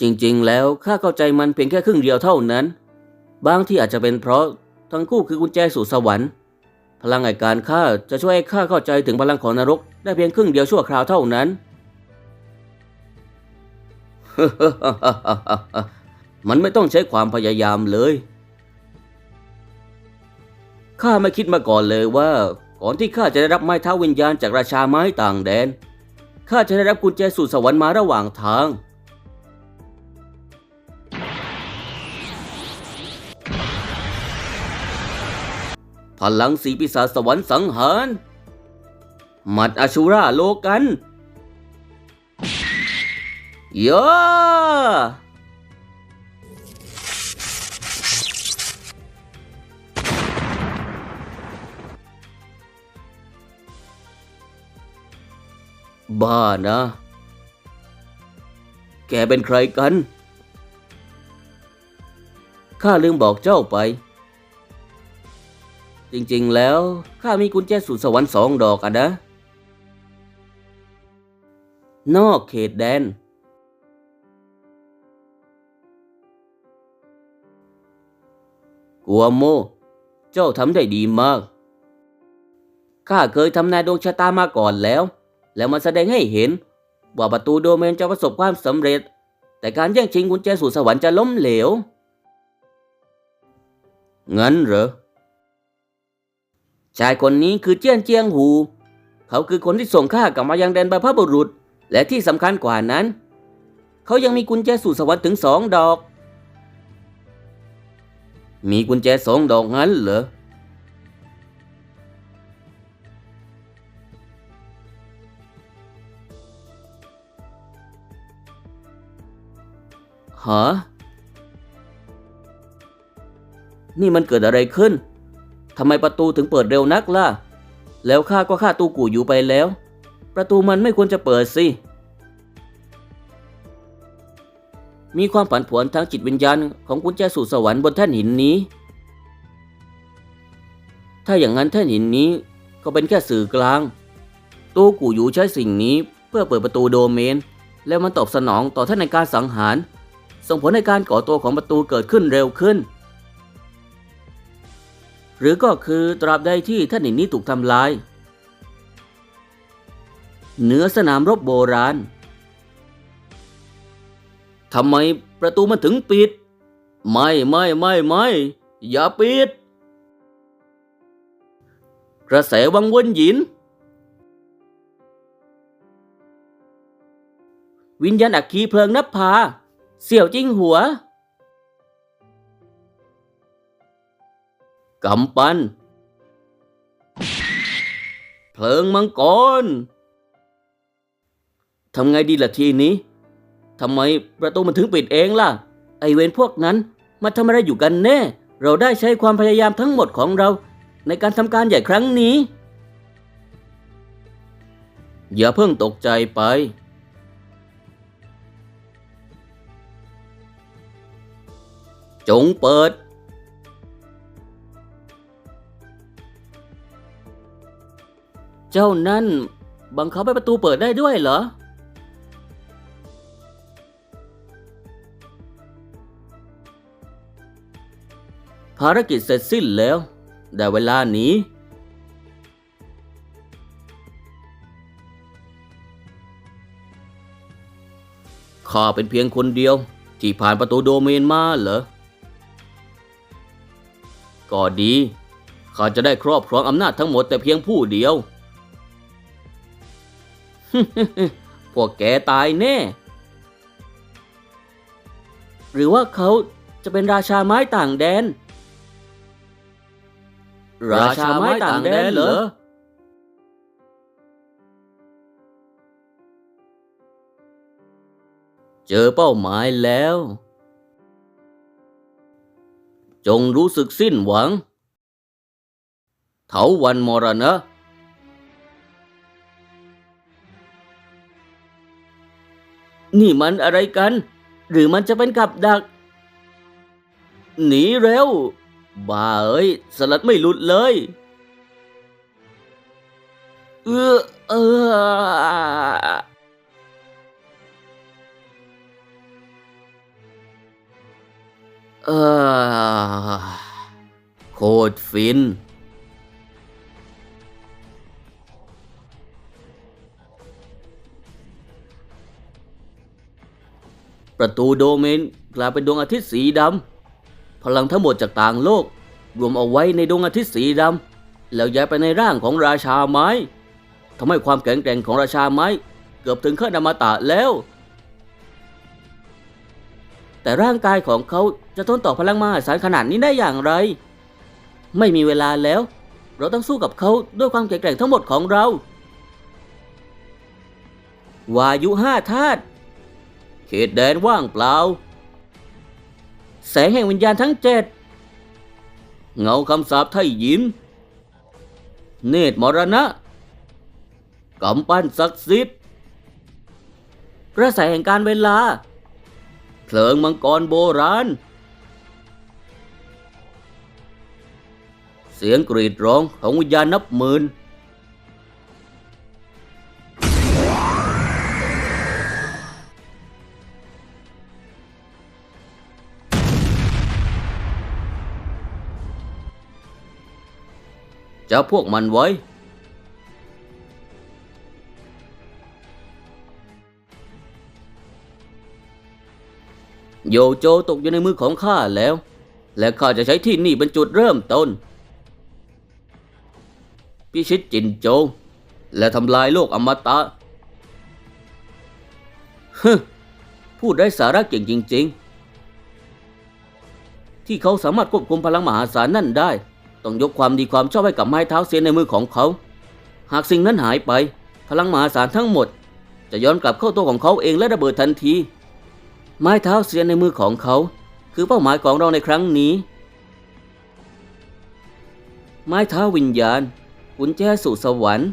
จริงๆ แล้วข้าเข้าใจมันเพียงแค่ครึ่งเดียวเท่านั้น บางที่อาจจะเป็นเพราะทั้งคู่คือกุญแจสู่สวรรค์ พลังไอการข้าจะช่วยข้าเข้าใจถึงพลังของนรก ได้เพียงครึ่งเดียวชั่วคราวเท่านั้น มันไม่ต้องใช้ความพยายามเลย ข้าไม่คิดมาก่อนเลยว่า ก่อนที่ข้าจะได้รับไม้เท้าวิญญาณจากราชาไม้ต่างแดน ข้าจะได้รับกุญแจสู่สวรรค์มาระหว่างทาง พลังสีปิศาสวรรค์สังหารมัดอาชุราโลกันยอบ้านะ แกเป็นใครกัน ข้าลืมบอกเจ้าไป จริงๆ แล้วข้ามีกุญแจสู่สวรรค์สองดอกอะนะ นอกเขตแดน กัวโม เจ้าทำได้ดีมาก ข้าเคยทำนายดวงชะตามาก่อนแล้ว แล้วมันแสดงให้เห็น ว่าประตูโดเมนจะประสบความสำเร็จ แต่การแย่งชิงกุญแจสู่สวรรค์จะล้มเหลว งั้นเหรอ ชายคนนี้คือเจี้ยนเจียงหู เขาคือคนที่ส่งข้ากลับมายังแดนบรรพบุรุษ และที่สำคัญกว่านั้น เขายังมีกุญแจสู่สวรรค์ถึงสองดอก มีกุญแจสองดอกงั้นเหรอฮะนี่มันเกิดอะไรขึ้น ทำไมประตูถึงเปิดเร็วนักล่ะ แล้วข้าก็ฆ่าตู้กู่อยู่ไปแล้ว ประตูมันไม่ควรจะเปิดสิ มีความผันผวนทางจิตวิญญาณของกุญแจสู่สวรรค์บนแท่นหินนี้ ถ้าอย่างนั้นแท่นหินนี้ก็เป็นแค่สื่อกลาง ตู้กู่อยู่ใช้สิ่งนี้เพื่อเปิดประตูโดเมน แล้วมันตอบสนองต่อท่านในการสังหาร ส่งผลให้การก่อตัวของประตูเกิดขึ้นเร็วขึ้น หรือก็คือตราบใดที่ท่านหนินนี้ถูกทำลาย เหนือสนามรบโบราณทำไมประตูมันถึงปิด ไม่ไม่ไม่ไม่อย่าปิด กระแสวังวนหยิน วิญญาณอักคีเพลิงนับพา เสี่ยวจิ้งหัว กำปั้นเพลิงมังกรทำไงดีล่ะทีนี้ทำไมประตูมันถึงปิดเองล่ะ ไอเวรพวกนั้นมาทำอะไรอยู่กันแน่ เราได้ใช้ความพยายามทั้งหมดของเรา ในการทำการใหญ่ครั้งนี้ อย่าเพิ่งตกใจไป จงเปิด เจ้านั่น บังคับให้ประตูเปิดได้ด้วยเหรอ ภารกิจเสร็จสิ้นแล้วแต่เวลานี้ ข้าเป็นเพียงคนเดียว ที่ผ่านประตูโดเมนมาเหรอ ก็ดีข้าจะได้ครอบครองอำนาจทั้งหมดแต่เพียงผู้เดียว พวกแกตายแน่ หรือว่าเขาจะเป็นราชาไม้ต่างแดน ราชาไม้ต่างแดนเหรอ เจอเป้าหมายแล้ว จงรู้สึกสิ้นหวัง เถาวันมรณะ นี่มันอะไรกัน หรือมันจะเป็นกับดัก หนีเร็ว บ้าเอ้ย สลัดไม่หลุดเลย เออเออเอโคตรฟิน ประตูโดเมนกลายเป็นดวงอาทิตย์สีดำ พลังทั้งหมดจากต่างโลก รวมเอาไว้ในดวงอาทิตย์สีดำ แล้วย้ายไปในร่างของราชาไม้ทำให้ความแข็งแกร่งของราชาไม้ เกือบถึงขั้นอมตะแล้ว แต่ร่างกายของเขาจะทนต่อพลังมหาศาลขนาดนี้ได้อย่างไร ไม่มีเวลาแล้ว เราต้องสู้กับเขาด้วยความแข็งแกร่งทั้งหมดของเรา วายุห้าธาตุ เขตแดนว่างเปล่า แสงแห่งวิญญาณทั้งเจ็ด เงาคำสาปไทยยิ้ม เนตรมรณะกำปั้นศักดิ์สิทธิ์กระแสแห่งการเวลา เพลิงมังกรโบราณ เสียงกรีดร้องของวิญญาณนับหมื่น จะพวกมันไว้ โยโจตกอยู่ในมือของข้าแล้ว และข้าจะใช้ที่นี่เป็นจุดเริ่มต้น พิชิตจินโจ และทำลายโลกอมตะฮึพูดได้สาระเก่งจริง ๆ ที่เขาสามารถควบคุมพลังมหาศาลนั่นได้ ต้องยกความดีความชอบให้กับไม้เท้าเสียนในมือของเขา หากสิ่งนั้นหายไป พลังมหาศาลทั้งหมด จะย้อนกลับเข้าตัวของเขาเองและระเบิดทันที ไม้เท้าเสียนในมือของเขา คือเป้าหมายของเราในครั้งนี้ ไม้เท้าวิญญาณกุญแจสู่สวรรค์